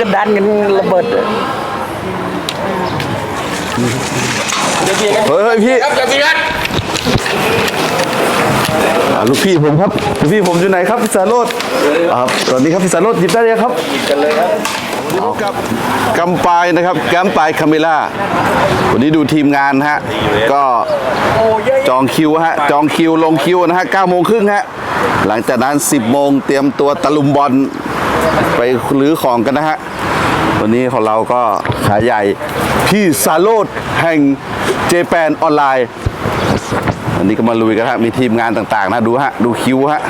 ก็ดันกันระเบิดเลยเฮ้ยพี่ครับจะมีนัดอ่าลูกพี่ผมครับลูกพี่ผมอยู่ไหนครับพี่สารโรดครับสวัสดีครับพี่สารโรดหยิบได้เลยครับหยิบกันเลยครับกับกำปายนะครับแกมปายคาเมล่าวันนี้ดูทีมงานฮะก็จองคิวฮะจองคิวลงคิวนะฮะ9โมงครึ่งฮะหลังจากนั้น 10 โมงเตรียมตัวตะลุมบอลไปรื้อของกันนะฮะ วันนี้ของเราก็ขายใหญ่พี่สาโรดแห่งเจแปนออนไลน์อันนี้ก็มาลุยกันฮะมีทีมงานต่างๆนะดูฮะดูคิวฮะ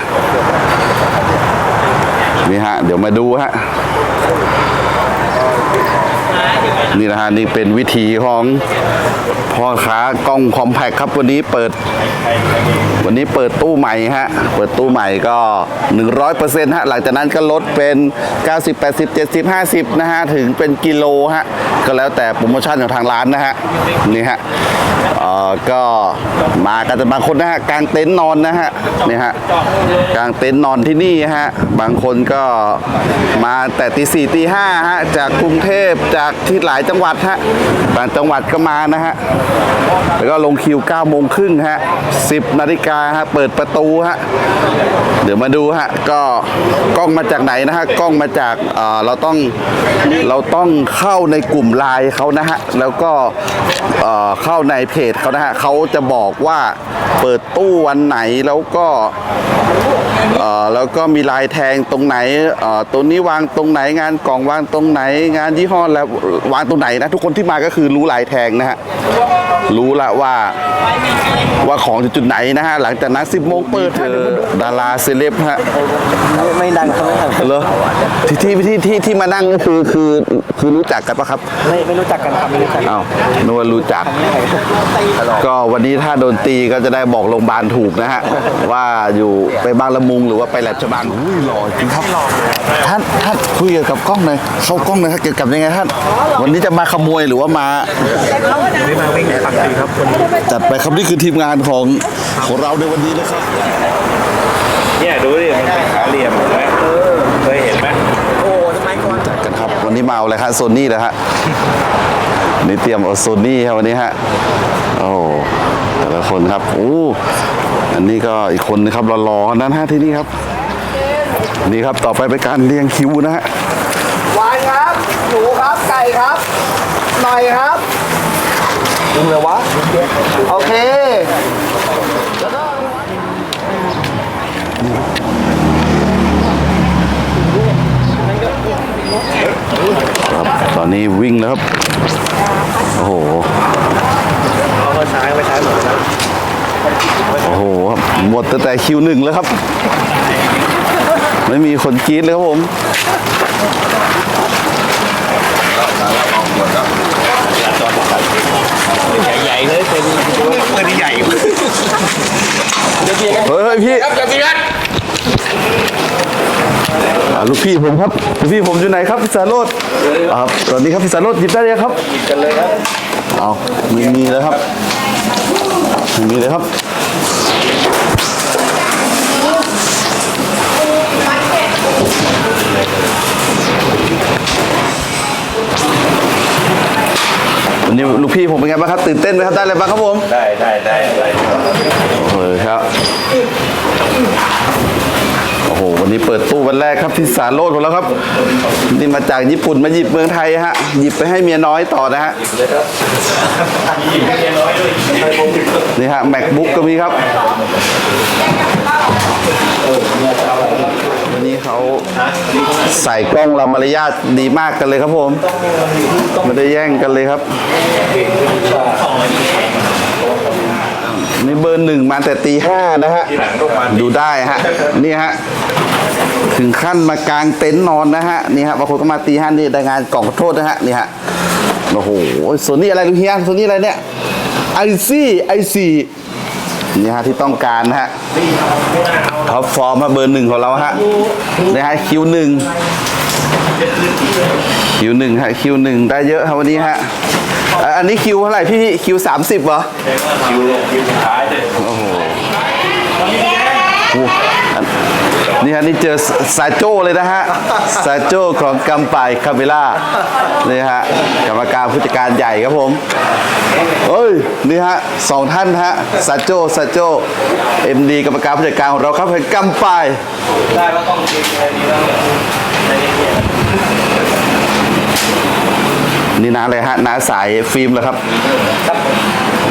นี่ฮะเดี๋ยวมาดูฮะนี่นะฮะนี่เป็นวิธีของพ่อค้ากล้องคอมแพคครับวันนี้เปิด วันนี้เปิดตู้ใหม่ฮะ เปิดตู้ใหม่ก็ 100%ฮะ หลังจากนั้นก็ลดเป็น 90 80 70 50 นะฮะ ถึงเป็นกิโลฮะ ก็แล้วแต่โปรโมชั่นของทางร้านนะฮะ นี่ฮะเอ่อก็มากันแต่บางคนนะฮะกางเต็นท์นอนนะฮะนี่ฮะกางเต็นท์นอนที่นี่ฮะบางคนก็มาแต่ตีสี่ตีห้าฮะจากกรุงเทพจากที่หลายจังหวัดฮะบางจังหวัดก็มานะฮะแล้วก็ลงคิว9โมงครึ่งฮะ10นาฬิกาฮะเปิดประตูฮะเดี๋ยวมาดูฮะก็กล้องมาจากไหนนะฮะกล้องมาจากเอ่อเราต้องเราต้องเข้าในกลุ่มไลน์เขานะฮะแล้วก็ เอ่อเข้าในเพจเขานะฮะเขาจะบอกว่าเปิดตู้วันไหนแล้วก็เอ่อแล้วก็มีลายแทงตรงไหนเอ่อตัวนี้วางตรงไหนงานกล่องวางตรงไหน งานยี่ห้อแล้ววางตรงไหนนะทุกคนที่มาก็คือรู้ลายแทงนะฮะรู้ละว่าว่าของอยู่จุดไหนนะฮะหลังจากนั้น10โมงเปิดเจอดาราเซเลบฮะไม่ไม่ดังเขาไม่ทำเหรอที่ที่ที่ที่ที่มานั่งก็คือคือคือรู้จักกันปะครับ ไม่ไม่รู้จักกันครับไม่รู้จักอ้าวนึกว่ารู้จัก ก็วันนี้ถ้าโดนตีก็จะได้บอกโรงพยาบาลถูกนะฮะ ว่าอยู่ไปบางละมุงหรือว่าไปแหลมฉบังอุ้ยหล่อจริงครับท่านท่านคุยเกี่ยวกับกล้องหน่อยเข้ากล้องหน่อยครับเกี่ยวกับยังไงท่านวันนี้จะมาขโมยหรือว่ามาไม่มาวิ่งฝั่งดีครับคนจัดไปครับนี่คือทีมงานของของเราในวันนี้นะครับเนี่ยดูดิมันเป็นขาเหลี่ยมเห็นไหมเคยเห็นไหมโอ้ทำไมก่อนจัดกันครับ วันนี้มาเอาอะไรครับโซนี่นะฮะ นี่เตรียมเอาโซนี่ครับวันนี้ฮะโอ้แต่ละคนครับโอ้อันนี้ก็อีกคนนะครับรอๆนั้นฮะที่นี่ครับนี่ครับต่อไปเป็นการเรียงคิวนะฮะวานครับหนูครับไก่ครับหน่อยครับดึงเลยวะโอเคตอนนี้วิ่งแล้วครับโอ้โหเอาไปใช้ไปใช้หมดนะโอ้โหหมดตั้งแต่คิวหนึ่งแล้วครับ ไม่มีคนกรีดเลยครับผมใหญ่ๆเลยเป็นปืนใหญ่เฮ้ยพี่ครับจะมีนัด อ่าลูกพี่ผมครับลูกพี่ผมอยู่ไหนครับพี่สารโรดครับสวัสดีครับพี่สารโรดหยิบได้เลยครับกันเลยครับเอาไม่มีเลยครับไม่มีเลยครับวันนี้ลูกพี่ผมเป็นไงบ้างครับตื่นเต้นไหมครับได้อะไรบ้างครับผมได้ได้ได้ได้โอ้ยครับโอ้โหวันนี้เปิดตู้วันแรกครับที่สารโลดของเราครับ นี่มาจากญี่ปุ่นมาหยิบเมืองไทยฮะ หยิบไปให้เมียน้อยต่อนะฮะนี่ฮะ macbook ก็มีครับวันนี้เขาใส่กล้องเรามารยาทดีมากกันเลยครับผมไม่ได้แย่งกันเลยครับ นี่เบอร์หนึ่งมาแต่ตีห้านะฮะ ดูได้ฮะ นี่ฮะ ถึงขั้นมากางเต็นท์นอนนะฮะ นี่ฮะบางคนก็มาตีห้านี่ได้งานกล่องขอโทษนะฮะ นี่ฮะ โอ้โหส่วนนี้อะไรลุงเฮียส่วนนี้อะไรเนี่ย ไอซี่ ไอซีนี่ฮะที่ต้องการนะฮะท็อปฟอร์มมาเบอร์หนึ่งของเราฮะนี่ฮะคิวหนึ่งคิวหนึ่งฮะคิวหนึ่งได้เยอะครับวันนี้ฮะ อะอันนี้คิวเท่าไหร่พี่คิวสามสิบเหรอ คิวลงคิวสุดท้ายเลยโอ้โหโอ้อันนี่ฮะนี่เจอซาโจ้เลยนะฮะซาโจ้ของกัมปายคาเมล่านี่ฮะกรรมการผู้จัดการใหญ่ครับผมเอ้ยนี่ฮะสองท่านฮะซาโจ้ซาโจ้เอ็มดีกรรมการผู้จัดการของเราครับเป็นกัมปายได้ก็ต้องกินอะไรดีแล้ว นี่นาเลยฮะน้าสายฟิล์มเหรอครับ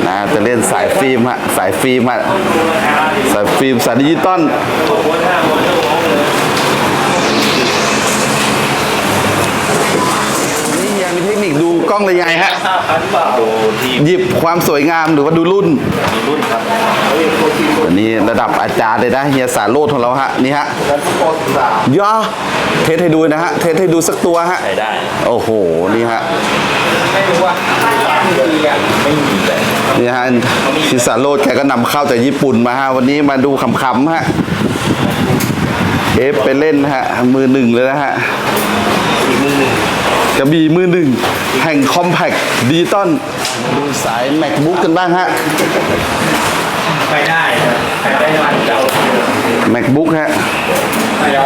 นาจะเล่นสายฟิล์มฮะสายฟิล์มฮะสายฟิล์มสายดิจิตอล ๆม้วนห้าม้วนชั่วโมงเลย นี่ยังมีเทคนิคดู กล้องเลยยังไงฮะห้าพันบาทดูที่หยิบความสวยงามหรือว่าดูรุ่น มีรุ่นครับอันนี้ระดับอาจารย์เลยนะเฮียสารโลดของเราฮะนี่ฮะแล้วโปรสามย่อเทสให้ดูนะฮะเทสให้ดูสักตัวฮะ ใช้ได้โอ้โห นี่ฮะ ไม่รู้ว่าดีอะไม่มีเลยนี่ฮะชิสารโลดแกก็นำเข้าจากญี่ปุ่นมาฮะ วันนี้มาดูขำๆฮะ เอฟไปเล่นนะฮะ มือหนึ่งเลยนะฮะอีกมือหนึ่ง กระบี่มือหนึ่งแห่งคอมแพคดิจิตอลดูสาย MacBook กันบ้างฮะ ไปได้ไปได้วันเจ้า MacBook ฮะ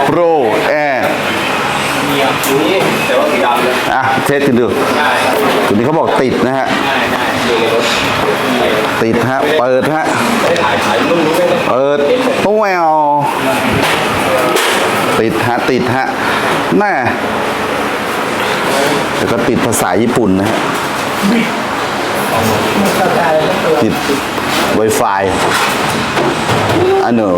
Pro Air มีอะนี่แต่ว่าสีดำเลยอะเทสกันดูได้ครับตัวนี้เขาบอกติดนะฮะ ได้ได้ดูในรถติดฮะ เปิดฮะ ได้ถ่ายถ่ายรูปรู้ไม่ได้เปิดโอ้แววติดฮะ ติดฮะแน่ แล้วก็ติดภาษาญี่ปุ่นนะฮะติด Wi-Fi อันหนู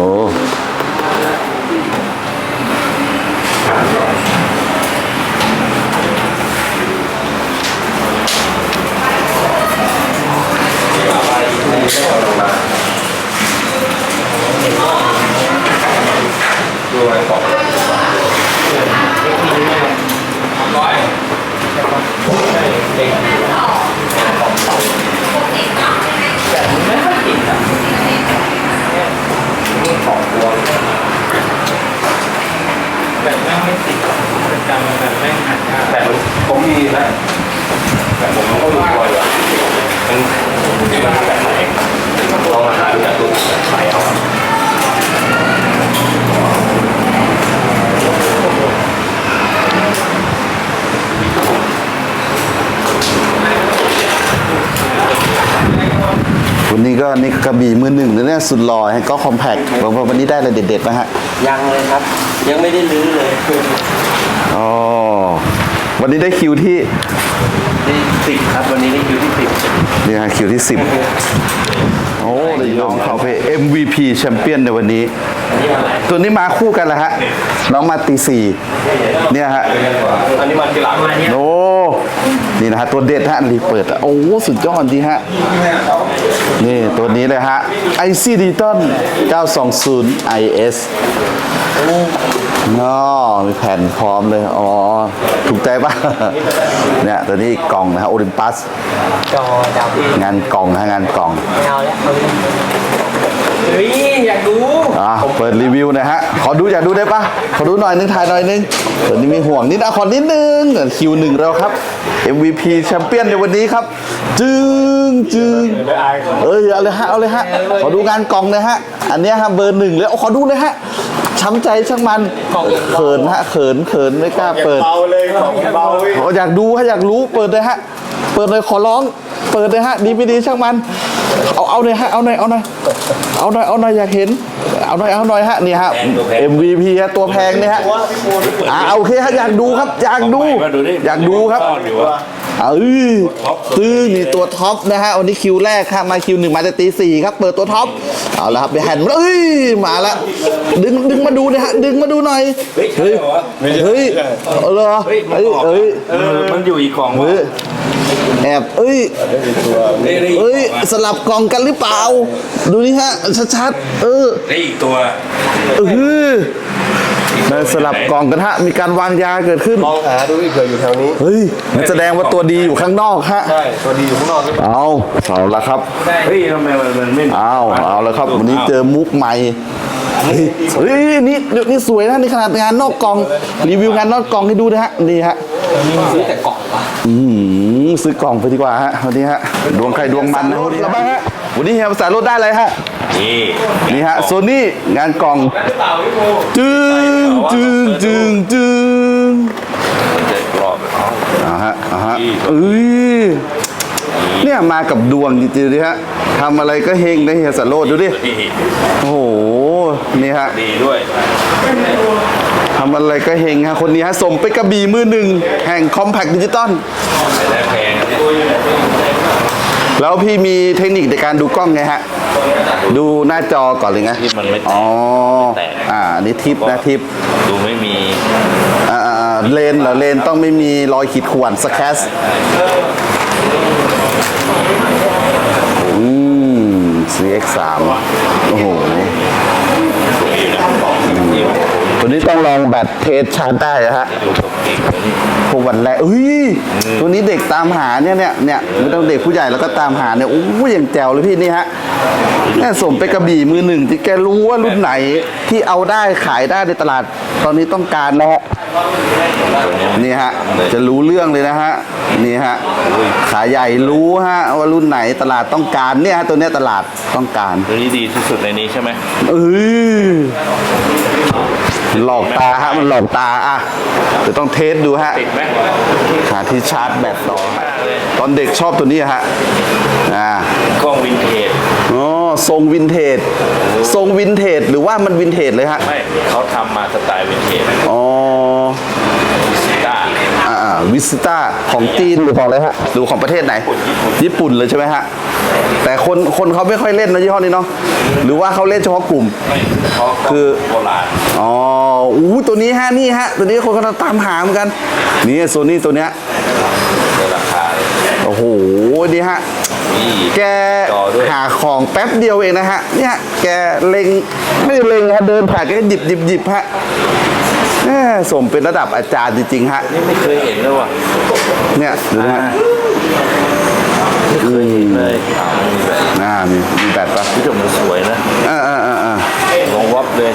ดูไว้ก่อนร้อย เด็กแต่มันไม่ค่อยติดอะนี่ของตัวแบบแม่งไม่ติดประจำแบบแม่งหันหน้าแต่มันผมมีนะแต่ผมก็รู้ตัวอยู่มันมันแบบไหนลองมาหาดูจากตัวแบบไหนเอา วันนี้ก็นี่กระบี่มือหนึ่งนะเนี่ยสุดหล่อให้ก็คอมแพคบอกว่าวันนี้ได้อะไรเด็ดๆนะฮะยังเลยครับ ยังไม่ได้ลื้อเลยอ๋อวันนี้ได้คิวที่ที่สิบครับวันนี้ได้คิวที่สิบนี่ฮะคิวที่10โอ้เลยยอมเขาไป MVP แชมเปี้ยนในวันนี้อันนี้อะไรตัวนี้มาคู่กันแล้วฮะ น้องมาตีสี่เนี่ยฮะอันนี้มาทีหลังอันนี้โอ้ นี่นะฮะตัวเด็ดฮะรีเปิดอะโอ้สุดยอดจริงฮะนี่ตัวนี้เลยฮะ IC Digital 920 IS อ๋อมีแผ่นพร้อมเลย อ๋อ ถูกใจปะเนี่ย ตัวนี้กล่องนะฮะโอลิมปัส จอดำงานกล่องนะฮะงานกล่อง ไม่เอาแล้ว เอาเฮ้ยอยากดูอะเปิดรีวิวหนะฮะ ขอดูอยากดูได้ปะขอดูหน่อยนึงถ่ายหน่อยนึงเดี๋ยวนี้มีห่วงนิดนะขอนิดนึงคิวหนึ่งเราครับ MVP แชมเปี้ยนในวันนี้ครับ จึงจึงเอ้ยเอาเลยฮะเอาเลยฮะ ขอดูงานกล่องเลยฮะ อันเนี้ยฮะเบอร์หนึ่งเลยเอาขอดูเลยฮะช้ำใจช่างมันเขินฮะเขินเขินไม่กล้าเปิดเบาเลยของเบาเว้ยโอ้อยากดูฮะอยากรู้เปิดเลยฮะ เปิดเลยขอร้อง เปิดเลยฮะดีไม่ดีช่างมัน เอาเอาหน่อยฮะเอาหน่อยเอาหน่อย เอาหน่อยเอาหน่อยอยากเห็น เอาหน่อยเอาหน่อยฮะนี่ฮะ MVP ฮะตัวแพงเนี่ยฮะอ่าโอเคฮะอยากดูครับอยากดู อยากดูครับเอ้ยตื้อนี่ตัวท็อปนะฮะวันนี้คิวแรกครับมาคิวหนึ่งมาแต่ตีสี่ครับ เปิดตัวท็อปเอาละครับไปแฮนด์เอ้ยมาแล้วดึงดึงมาดูนะฮะดึงมาดูหน่อยเฮ้ยเฮ้ยเอาเหรอเฮ้ยเฮ้ยเออมันอยู่อีกกล่องเฮ้ยแอบเอ้ยเอ้ยสลับกล่องกันหรือเปล่า ดูนี่ฮะชัดๆ เออได้อีกตัวเออนั่นสลับกล่องกันฮะมีการวางยาเกิดขึ้น มองหาดูอีกเผื่ออยู่แถวนี้ เฮ้ยมันแสดงว่าตัวดีอยู่ข้างนอกฮะ ใช่ ตัวดีอยู่ข้างนอกเอาเอาละครับ เฮ้ยทำไมมันมันไม่เอา เอาละครับ วันนี้เจอมุกใหม่ เฮ้ยเฮ้ยนี่นี่สวยนะนี่ขนาดงานนอกกล่อง รีวิวงานนอกกล่องให้ดูนะฮะ นี่ฮะ ซื้อแต่กล่องวะอืมซื้อกล่องไปดีกว่าฮะวันนี้ฮะ ดวงใครดวงมันนะวันนี้ฮะ วันนี้เฮียภาษาโลดได้เลยฮะ นี่นี่ฮะโซนี่งานกล่องหรือเปล่าพี่โบจึงจึงจึงจึงมันจะกรอบแบบเขาอ่าฮะอ่าฮะเอ้ยเนี่ยมากับดวงจริงๆดิฮะทำอะไรก็เฮงนะเฮียสโรดดูดิดีโอ้โหนี่ฮะดีด้วยทำอะไรก็เฮงฮะคนนี้ฮะสมเป็นกระบี่มือหนึ่งแห่งคอมแพคดิจิตอลไม่ได้ แพงนะเนี่ยแล้วพี่มีเทคนิคในการดูกล้องไงฮะ ดูหน้าจอก่อนเลยไงที่มันไม่แตอ๋อกแตก อ่าอันนี่ทิปนะทิปดูไม่มีอ่าอ่าอ่าเลนเหรอเลนต้องไม่มีรอยขีดข่วนสแคสอืม CX3 ตัวนี้ต้องลองแบตเทสชาร์จได้นะฮะดูตรงนี้ตัวนี้พวกวันแรกเฮ้ยตัวนี้เด็กตามหาเนี่ยเนี่ยเนี่ยไม่ต้องเด็กผู้ใหญ่แล้วก็ตามหาเนี่ยโอ้ยอย่างแจ๋วเลยพี่นี่ฮะแม่สมเป็นกระบี่มือหนึ่งที่แกรู้ว่ารุ่นไหนที่เอาได้ขายได้ในตลาด ตอนนี้ต้องการนะฮะนี่ฮะจะรู้เรื่องเลยนะฮะนี่ฮะขายใหญ่รู้ฮะว่ารุ่นไหนตลาดต้องการเนี่ยฮะตัวเนี้ยตลาดต้องการตัวนี้ดีที่สุดในนี้ใช่ไหมเอ้ย หลอกตาฮะมันหลอกตาอะเดี๋ยวต้องเทสดูฮะติดไหมหาที่ชาร์จแบตต่อตอนเด็กชอบตัวนี้ฮะอ่ากล้องวินเทจอ๋อทรงวินเทจทรงวินเทจหรือว่ามันวินเทจเลยฮะไม่เขาทำมาสไตล์วินเทจอ๋อ ด้า อ่า วิสต้าของจีนหรือของอะไรฮะหรือของประเทศไหน ญี่ปุ่นเลยใช่ไหมฮะ แต่คนคนเขาไม่ค่อยเล่นนะยี่ห้อนี้เนาะหรือว่าเขาเล่นเฉพาะกลุ่มไม่เขาคือโบราณอ๋ออู้ตัวนี้ฮะนี่ฮะ ตัวนี้คนกำลังตามหาเหมือนกัน นี่โซนี่ตัวเนี้ยในราคาโอ้โหนี่ฮะนี่แกจอด้วยหาของแป๊บเดียวเองนะฮะเนี่ยแกเล็งไม่ได้เล็งฮะเดินผ่านแกก็หยิบหยิบหยิบฮะ แหม่สมเป็นระดับอาจารย์จริงๆฮะ นี่ไม่เคยเห็นเลยว่ะเนี่ยดูนะฮะไม่เคยเห็นเลยอ่ามีแบบอ่ามีมีแบตปะที่มันสวยนะอ่าอ่าอ่าอ่าลองวับเลย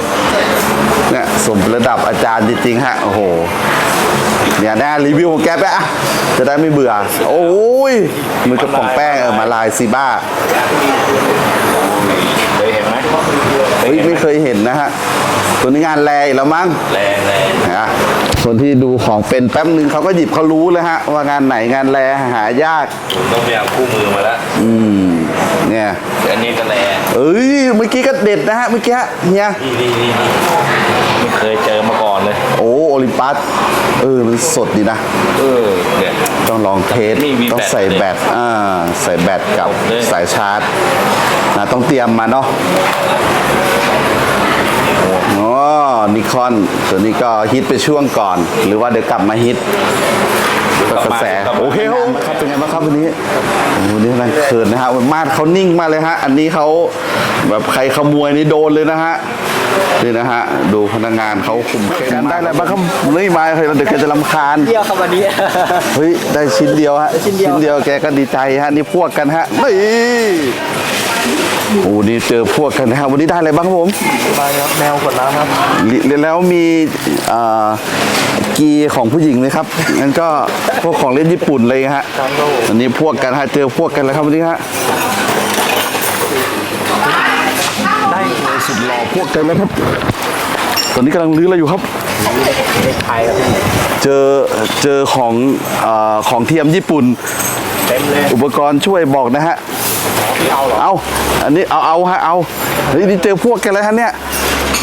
เนี่ยสมเป็นระดับอาจารย์จริงๆฮะ โอ้โห เนี่ยนะรีวิวของแกไปอะจะได้ไม่เบื่อ โอ้ยมือกับของแป้งเออมาลายซีบ้า เฮ้ยไม่เคยเห็นนะฮะตัวนี้งานแรอีกแล้วมั้งแรงแรงนะคนที่ดูของเป็นแป๊บหนึ่งเขาก็หยิบเขารู้เลยฮะ ว่างานไหนงานแรหายาก ผมต้องพยายามคู่มือมาแล้วอืมเนี่ย อันนี้ก็แรงเอ้ยเมื่อกี้ก็เด็ดนะฮะเมื่อกี้เฮียนี่นี่นี่นี่ไม่เคยเจอมาก่อนเลย โอ้โอลิมปัสเออมันสดดีนะ เออเนี่ย ต้องลองเทสนี่มีต้องแบตใส่แบตอ่าใส่แบตกับเลย สายชาร์จนะต้องเตรียมมาเนาะอ๋อนิคอนตัวนี้ก็ฮิตไปช่วงก่อน หรือว่าเดี๋ยวกลับมาฮิตกระแสโอเคครับครับเป็นไงบ้างครับวันนี้โอ้โหนี่มันเขินนะฮะมาดเขานิ่งมากเลยฮะ อันนี้เขาแบบใครขโมยนี่โดนเลยนะฮะ นี่นะฮะ ดูพนักงานเขาคุมเข้มได้อะไรบ้างครับไม่มาใครเดี๋ยวแกจะรำคาญเที่ยวครับวันนี้ เฮ้ย ได้ชิ้นเดียวฮะ ชิ้นเดียวแกก็ดีใจฮะ นี่พวกกันฮะ นี่โอ้นี่เจอพวกกันนะฮะวันนี้ได้อะไรบ้างครับผมไปครับแมวกดน้ำครับเรียนแล้วมีเอ่อกีของผู้หญิงไหมครับงั้นก็พวกของเล่นญี่ปุ่นเลยฮะวันนี้พวกกันฮะเจอพวกกันแล้วครับวันนี้ฮะได้เลย สุดหล่อพวกกันแล้วครับ ตอนนี้กำลังลื้ออะไรอยู่ครับเด็กไทยครับพี่เจอเจอของเออของเทียมญี่ปุ่น เต็มเลยอุปกรณ์ช่วยบอกนะฮะพี่เอาเหรอเอาอันนี้เอาเอาฮะเอาเฮ้ยนี่เจอพวกกันแล้วฮะเนี่ย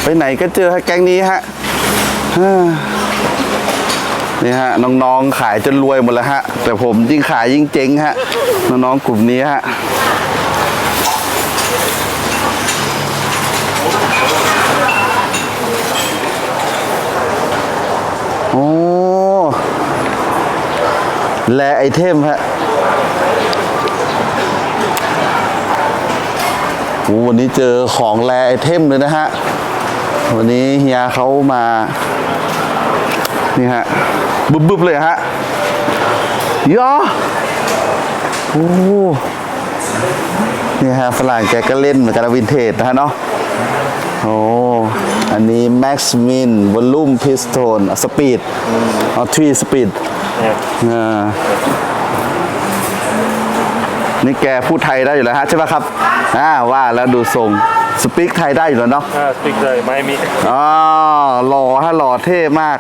ไปไหนก็เจอฮะแก๊งนี้ฮะฮ่านี่ฮะน้องๆขายจนรวยหมดแล้วฮะ แต่ผมยิ่งขายยิ่งเจ๊งฮะ น้องๆกลุ่มนี้ฮะ อ้แลไอเทมฮะวันนี้เจอของแรไอเทมเลยนะฮะ วันนี้เฮียเขามา นี่ฮะ บึบๆเลยฮะยอโอ้นี่ฮะฝรั่งแกก็เล่นเหมือนกันวินเทจนะฮะเนาะ โอ้ อันนี้ Max Min Volume Piston Speed อ๋อ3 Speed อ่านี่แกพูดไทยได้อยู่แล้วฮะใช่ไหมครับอ่าว่าแล้วดูทรงสปีกไทยได้อยู่แล้วเนาะอ่าสปิกเลยไม่มีอ๋อหล่อฮะหล่อเท่มาก